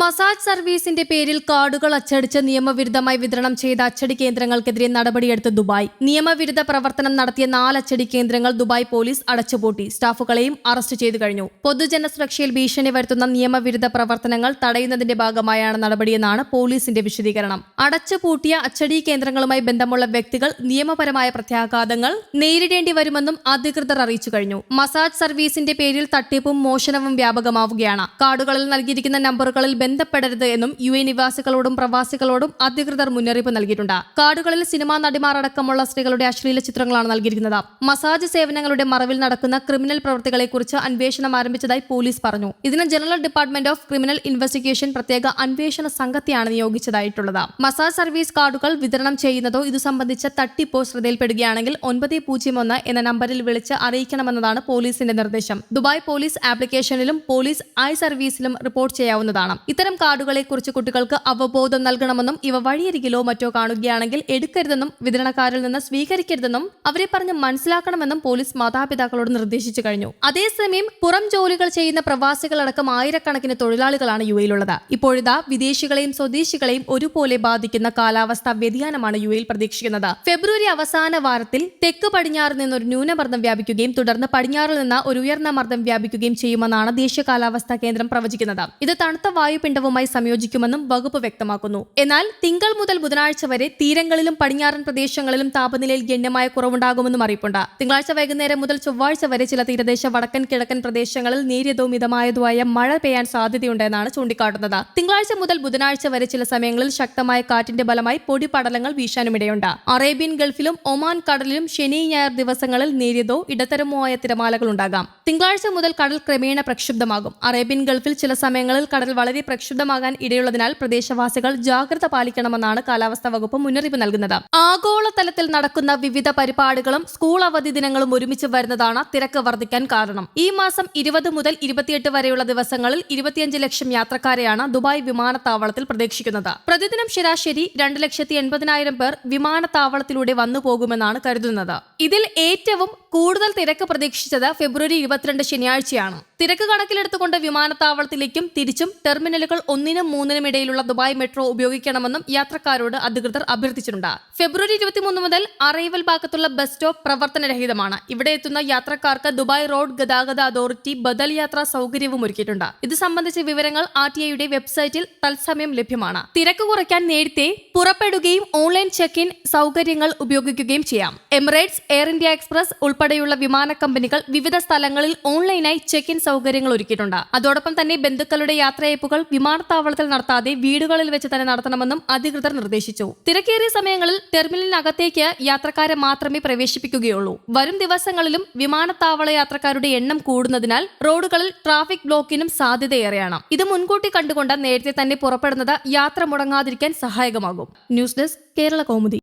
Massage സർവീസിന്റെ പേരിൽ കാർഡുകൾ അച്ചടിച്ച് നിയമവിരുദ്ധമായി വിതരണം ചെയ്ത അച്ചടി കേന്ദ്രങ്ങൾക്കെതിരെ നടപടിയെടുത്ത് ദുബായ്. നിയമവിരുദ്ധ പ്രവർത്തനം നടത്തിയ നാല് അച്ചടി കേന്ദ്രങ്ങൾ ദുബായ് പോലീസ് അടച്ചുപൂട്ടി. സ്റ്റാഫുകളെയും അറസ്റ്റ് ചെയ്തു കഴിഞ്ഞു. പൊതുജന സുരക്ഷയിൽ ഭീഷണി വരുത്തുന്ന നിയമവിരുദ്ധ പ്രവർത്തനങ്ങൾ തടയുന്നതിന്റെ ഭാഗമായാണ് നടപടിയെന്നാണ് പോലീസിന്റെ വിശദീകരണം. അടച്ചുപൂട്ടിയ അച്ചടി കേന്ദ്രങ്ങളുമായി ബന്ധമുള്ള വ്യക്തികൾ നിയമപരമായ പ്രത്യാഘാതങ്ങൾ നേരിടേണ്ടി വരുമെന്നും അധികൃതർ അറിയിച്ചു കഴിഞ്ഞു. മസാജ് സർവീസിന്റെ പേരിൽ തട്ടിപ്പും മോഷണവും വ്യാപകമാവുകയാണ്. കാർഡുകളിൽ നൽകിയിരിക്കുന്ന നമ്പറുകളിൽ ബന്ധപ്പെടരുത് എന്നും യു എ നിവാസികളോടും പ്രവാസികളോടും അധികൃതർ മുന്നറിയിപ്പ് നൽകിയിട്ടുണ്ട്. കാർഡുകളിൽ സിനിമാ നടിമാർ അടക്കമുള്ള സ്ത്രീകളുടെ അശ്ലീല ചിത്രങ്ങളാണ് നൽകിയിരിക്കുന്നത്. മസാജ് സേവനങ്ങളുടെ മറവിൽ നടക്കുന്ന ക്രിമിനൽ പ്രവൃത്തികളെക്കുറിച്ച് അന്വേഷണം ആരംഭിച്ചതായി പോലീസ് പറഞ്ഞു. ഇതിന് general department of criminal investigation പ്രത്യേക അന്വേഷണ സംഘത്തെയാണ് നിയോഗിച്ചതായിട്ടുള്ളത്. മസാജ് സർവീസ് കാർഡുകൾ വിതരണം ചെയ്യുന്നതോ ഇതു സംബന്ധിച്ച തട്ടിപ്പോ ശ്രദ്ധയിൽപ്പെടുകയാണെങ്കിൽ ഒൻപത് പൂജ്യം ഒന്ന് എന്ന നമ്പറിൽ വിളിച്ച് അറിയിക്കണമെന്നതാണ് പോലീസിന്റെ നിർദ്ദേശം. ദുബായ് പോലീസ് ആപ്ലിക്കേഷനിലും പോലീസ് ഐ സർവീസിലും റിപ്പോർട്ട് ചെയ്യാവുന്നതാണ്. ഇത്തരം കാർഡുകളെ കുറിച്ച് കുട്ടികൾക്ക് അവബോധം നൽകണമെന്നും ഇവ വഴിയരികിലോ മറ്റോ കാണുകയാണെങ്കിൽ എടുക്കരുതെന്നും വിതരണക്കാരിൽ നിന്ന് സ്വീകരിക്കരുതെന്നും അവരെ പറഞ്ഞ് മനസ്സിലാക്കണമെന്നും പോലീസ് മാതാപിതാക്കളോട് നിർദ്ദേശിച്ചു കഴിഞ്ഞു. അതേസമയം പുറം ജോലികൾ ചെയ്യുന്ന പ്രവാസികളടക്കം ആയിരക്കണക്കിന് തൊഴിലാളികളാണ് യു എയിലുള്ളത്. ഇപ്പോഴിതാ വിദേശികളെയും സ്വദേശികളെയും ഒരുപോലെ ബാധിക്കുന്ന കാലാവസ്ഥാ വ്യതിയാനമാണ് യു എയിൽ പ്രതീക്ഷിക്കുന്നത്. ഫെബ്രുവരി അവസാന വാരത്തിൽ തെക്ക് പടിഞ്ഞാറ് നിന്ന് ഒരു ന്യൂനമർദ്ദം വ്യാപിക്കുകയും തുടർന്ന് പടിഞ്ഞാറിൽ നിന്ന് ഒരു ഉയർന്ന മർദ്ദം വ്യാപിക്കുകയും ചെയ്യുമെന്നാണ് ദേശീയ കാലാവസ്ഥാ കേന്ദ്രം പ്രവചിക്കുന്നത്. ഇത് തണുത്ത വായുപിണ്ഡവുമായി സംയോജിക്കുമെന്നും വകുപ്പ് വ്യക്തമാക്കുന്നു. എന്നാൽ തിങ്കൾ മുതൽ ബുധനാഴ്ച വരെ തീരങ്ങളിലും പടിഞ്ഞാറൻ പ്രദേശങ്ങളിലും താപനിലയിൽ ഗണ്യമായ കുറവുണ്ടാകുമെന്നും അറിയിപ്പുണ്ട്. തിങ്കളാഴ്ച വൈകുന്നേരം മുതൽ ചൊവ്വാഴ്ച വരെ ചില തീരദേശ വടക്കൻ കിഴക്കൻ പ്രദേശങ്ങളിൽ നേരിയതോ മിതമായതുമായ മഴ പെയ്യാൻ സാധ്യതയുണ്ടെന്നാണ് ചൂണ്ടിക്കാട്ടുന്നത്. തിങ്കളാഴ്ച മുതൽ ബുധനാഴ്ച വരെ ചില സമയങ്ങളിൽ ശക്തമായ കാറ്റിന്റെ ഫലമായി പൊടിപടലങ്ങൾ വീശാനുമിടയുണ്ട്. അറേബ്യൻ ഗൾഫിലും ഒമാൻ കടലിലും ശനി ഞായർ ദിവസങ്ങളിൽ നേരിയതോ ഇടത്തരമോ ആയ തിരമാലകൾ ഉണ്ടാകാം തിങ്കളാഴ്ച മുതൽ കടൽ ക്രമേണ പ്രക്ഷുബ്ധമാകും. അറേബ്യൻ ഗൾഫിൽ ചില സമയങ്ങളിൽ കടൽ വളരെ പ്രക്ഷുബ്ധമാകാൻ ഇടയുള്ളതിനാൽ പ്രദേശവാസികൾ ജാഗ്രത പാലിക്കണമെന്നാണ് കാലാവസ്ഥാ വകുപ്പ് മുന്നറിയിപ്പ് നൽകുന്നത്. ആഗോളതലത്തിൽ നടക്കുന്ന വിവിധ പരിപാടികളും സ്കൂൾ അവധി ദിനങ്ങളും ഒരുമിച്ച് വരുന്നതാണ് തിരക്ക് വർദ്ധിക്കാൻ കാരണം. ഈ മാസം ഇരുപത് മുതൽ ഇരുപത്തിയെട്ട് വരെയുള്ള ദിവസങ്ങളിൽ ഇരുപത്തിയഞ്ച് ലക്ഷം യാത്രക്കാരെയാണ് ദുബായ് വിമാനത്താവളത്തിൽ പ്രതീക്ഷിക്കുന്നത്. പ്രതിദിനം ശരാശരി രണ്ട് ലക്ഷത്തി എൺപതിനായിരം പേർ വിമാനത്താവളത്തിലൂടെ വന്നു പോകുമെന്നാണ് കരുതുന്നത്. ഇതിൽ ഏറ്റവും കൂടുതൽ തിരക്ക് പ്രതീക്ഷിച്ചത് ഫെബ്രുവരി ഇരുപത്തിരണ്ട് ശനിയാഴ്ചയാണ്. തിരക്ക് കണക്കിലെടുത്തുകൊണ്ട് വിമാനത്താവളത്തിലേക്കും തിരിച്ചും ടെർമിനലുകൾ ഒന്നിനും മൂന്നിനും ഇടയിലുള്ള ദുബായ് മെട്രോ ഉപയോഗിക്കണമെന്നും യാത്രക്കാരോട് അധികൃതർ അഭ്യർത്ഥിച്ചിട്ടുണ്ട്. ഫെബ്രുവരി ഇരുപത്തിമൂന്ന് മുതൽ അറൈവൽ ഭാഗത്തുള്ള ബസ് സ്റ്റോപ്പ് പ്രവർത്തനരഹിതമാണ്. ഇവിടെ എത്തുന്ന യാത്രക്കാർക്ക് ദുബായ് റോഡ് ഗതാഗത അതോറിറ്റി ബദൽ യാത്രാ സൗകര്യവും ഒരുക്കിയിട്ടുണ്ട്. ഇത് സംബന്ധിച്ച വിവരങ്ങൾ ആർ ടി ഐയുടെ വെബ്സൈറ്റിൽ തത്സമയം ലഭ്യമാണ്. തിരക്ക് കുറയ്ക്കാൻ നേരത്തെ പുറപ്പെടുകയും ഓൺലൈൻ ചെക്ക് ഇൻ സൗകര്യങ്ങൾ ഉപയോഗിക്കുകയും ചെയ്യാം. എമിറേറ്റ്സ് എയർ ഇന്ത്യ എക്സ്പ്രസ് ഉൾപ്പെടെയുള്ള വിമാന കമ്പനികൾ വിവിധ സ്ഥലങ്ങളിൽ ഓൺലൈനായി ചെക്ക് ഇൻ സൗകര്യങ്ങൾ ഒരുക്കിയിട്ടുണ്ട്. അതോടൊപ്പം തന്നെ ബന്ധുക്കളുടെ യാത്രയയപ്പുകൾ വിമാനത്താവളത്തിൽ നടത്താതെ വീടുകളിൽ വെച്ച് തന്നെ നടത്തണമെന്നും അധികൃതർ നിർദ്ദേശിച്ചു. തിരക്കേറിയ സമയങ്ങളിൽ ടെർമിനലിനകത്തേക്ക് യാത്രക്കാരെ മാത്രമേ പ്രവേശിപ്പിക്കുകയുള്ളൂ. വരും ദിവസങ്ങളിലും വിമാനത്താവള യാത്രക്കാരുടെ എണ്ണം കൂടുന്നതിനാൽ റോഡുകളിൽ ട്രാഫിക് ബ്ലോക്കിനും സാധ്യതയേറെയാണ്. ഇത് മുൻകൂട്ടി കണ്ടുകൊണ്ട് നേരത്തെ തന്നെ പുറപ്പെടുന്നത് യാത്ര മുടങ്ങാതിരിക്കാൻ സഹായകമാകും. News desk Kerala Kaumudi.